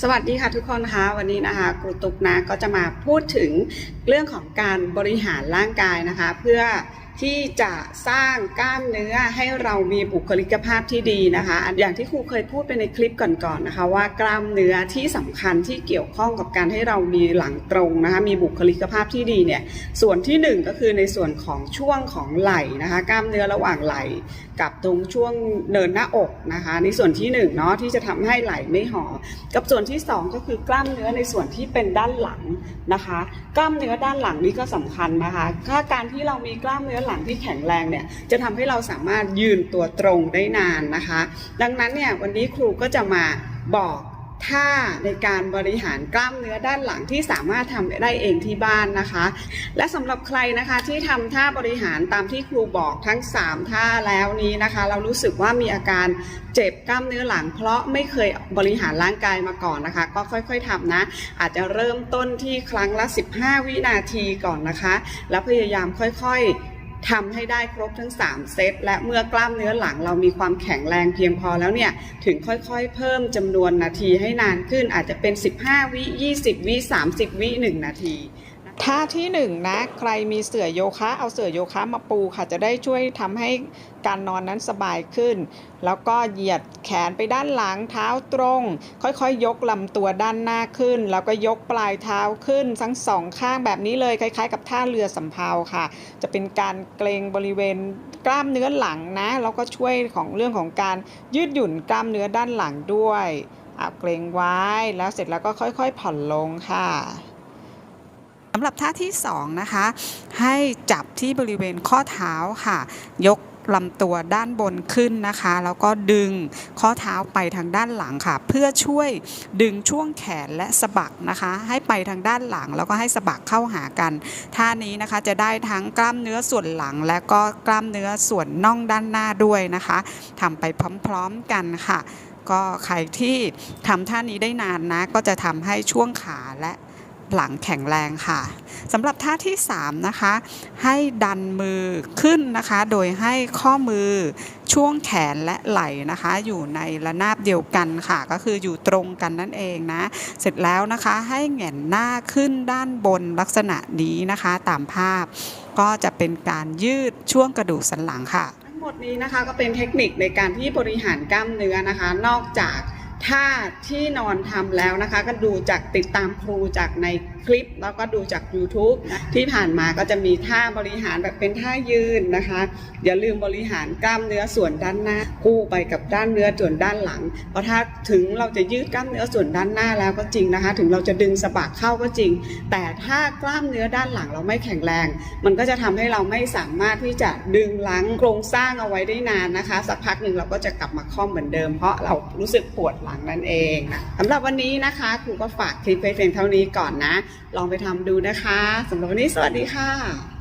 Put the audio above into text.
สวัสดีค่ะทุกคนนะคะวันนี้นะคะครูตุกนะก็จะมาพูดถึงเรื่องของการบริหารร่างกายนะคะ เพื่อ ที่จะสร้างกล้ามเนื้อให้เรามีบุคลิกภาพที่ดีนะคะ อย่างที่ครูเคยพูดไปในคลิปก่อนๆนะคะ ว่ากล้ามเนื้อที่สำคัญที่เกี่ยวข้องกับการให้เรามีหลังตรงนะคะ มีบุคลิกภาพที่ดีเนี่ย ส่วนที่หนึ่งก็คือในส่วนของช่วงของไหล่นะคะ กล้ามเนื้อระหว่างไหล่กับตรงช่วงเนินหน้าอกนะคะ ในส่วนที่หนึ่งเนาะที่จะทำให้ไหล่ไม่ห่อกับส่วนที่สองก็คือกล้ามเนื้อในส่วนที่เป็นด้านหลังนะคะ กล้ามเนื้อด้านหลังนี่ก็สำคัญนะคะ ถ้าการที่เรามีกล้ามเนื้อหลังที่แข็งแรงเนี่ยจะทำให้เราสามารถยืนตัวตรงได้นานนะคะ ดังนั้นเนี่ยวันนี้ครูก็จะมาบอกท่าในการบริหารกล้ามเนื้อด้านหลังที่สามารถทำได้เองที่บ้านนะคะ และสำหรับใครนะคะที่ทำท่าบริหารตามที่ครูบอกทั้ง 3 ท่าแล้วนี้นะคะ เรารู้สึกว่ามีอาการเจ็บกล้ามเนื้อหลัง เพราะไม่เคยบริหารร่างกายมาก่อนนะคะ ก็ค่อยๆทำนะ อาจจะเริ่มต้นที่ครั้งละ 15 วินาทีก่อนนะคะ แล้วพยายามค่อยๆ ทำให้ได้ครบทั้ง 3 เซต และเมื่อกล้ามเนื้อหลังเรามีความแข็งแรงเพียงพอแล้วเนี่ย ถึงค่อยๆ เพิ่มจำนวนนาทีให้นานขึ้นอาจจะเป็น 15 วิ 20 วิ 30 วิ 1 นาที ท่าที่หนึ่งนะใครมีเสื่อโยคะเอาเสื่อโยคะมาปูค่ะจะได้ช่วยทำให้การนอนนั้นสบายขึ้น แล้วก็เหยียดแขนไปด้านหลังเท้าตรง ค่อยๆ ยกลำตัวด้านหน้าขึ้น แล้วก็ยกปลายเท้าขึ้น ทั้งสองข้างแบบนี้เลยคล้ายๆ กับท่าเรือสำเภาค่ะ จะเป็นการเกรงบริเวณกล้ามเนื้อหลังนะแล้วก็ช่วยของเรื่องของการยืดหยุ่นกล้ามเนื้อด้านหลังด้วยเอาเกรงไว้แล้วเสร็จแล้วก็ค่อย ๆ ผ่อนลงค่ะ สำหรับท่าที่2นะคะให้จับที่บริเวณข้อเท้าค่ะ ยกลำตัวด้านบนขึ้นนะคะ แล้วก็ดึงข้อเท้าไปทางด้านหลังค่ะ เพื่อช่วยดึงช่วงแขนและสะบักนะคะ ให้ไปทางด้านหลัง แล้วก็ให้สะบักเข้าหากันท่านี้นะคะจะได้ทั้งกล้ามเนื้อส่วนหลัง และก็กล้ามเนื้อส่วนน่องด้านหน้าด้วยนะคะทำไปพร้อมๆกันค่ะ ก็ใครที่ทำท่านี้ได้นานนะ ก็จะทำให้ช่วงขาและ หลังแข็งแรงค่ะสำหรับท่าที่ 3 นะคะ ให้ดันมือขึ้นนะคะ โดยให้ข้อมือช่วงแขนและไหล่นะคะ อยู่ในระนาบเดียวกันค่ะ ก็คืออยู่ตรงกันนั่นเองนะ เสร็จแล้วนะคะให้แหงนหน้าขึ้นด้านบนลักษณะนี้นะคะตามภาพ ก็จะเป็นการยืดช่วงกระดูกสันหลังค่ะ ทั้งหมดนี้นะคะก็เป็นเทคนิคในการที่บริหารกล้ามเนื้อนะคะ นอกจาก ท่าที่นอนทำแล้วนะคะ ก็ดูจากติดตามครูจากในคลิป แล้วก็ดูจาก YouTube นะที่ผ่านมาก็จะมีท่าบริหารแบบเป็นท่ายืนนะคะ อย่าลืมบริหารกล้ามเนื้อส่วนด้านหน้าคู่ไปกับด้านเนื้อส่วนด้านหลัง เพราะถ้าถึงเราจะยืดกล้ามเนื้อส่วนด้านหน้าแล้วก็จริงนะคะ ถึงเราจะดึงสะบักเข้าก็จริง แต่ถ้ากล้ามเนื้อด้านหลังเราไม่แข็งแรง มันก็จะทำให้เราไม่สามารถที่จะดึงลังโครงสร้างเอาไว้ได้นานนะคะ สักพักหนึ่งเราก็จะกลับมาคล่อมเหมือนเดิม เพราะเรารู้สึกปวดหลังนั่นเองสำหรับวันนี้นะคะครูก็ฝากคลิปไว้เพียงเท่านี้ก่อนนะ ลองไปทำดูนะคะสำหรับวันนี้สวัสดีค่ะ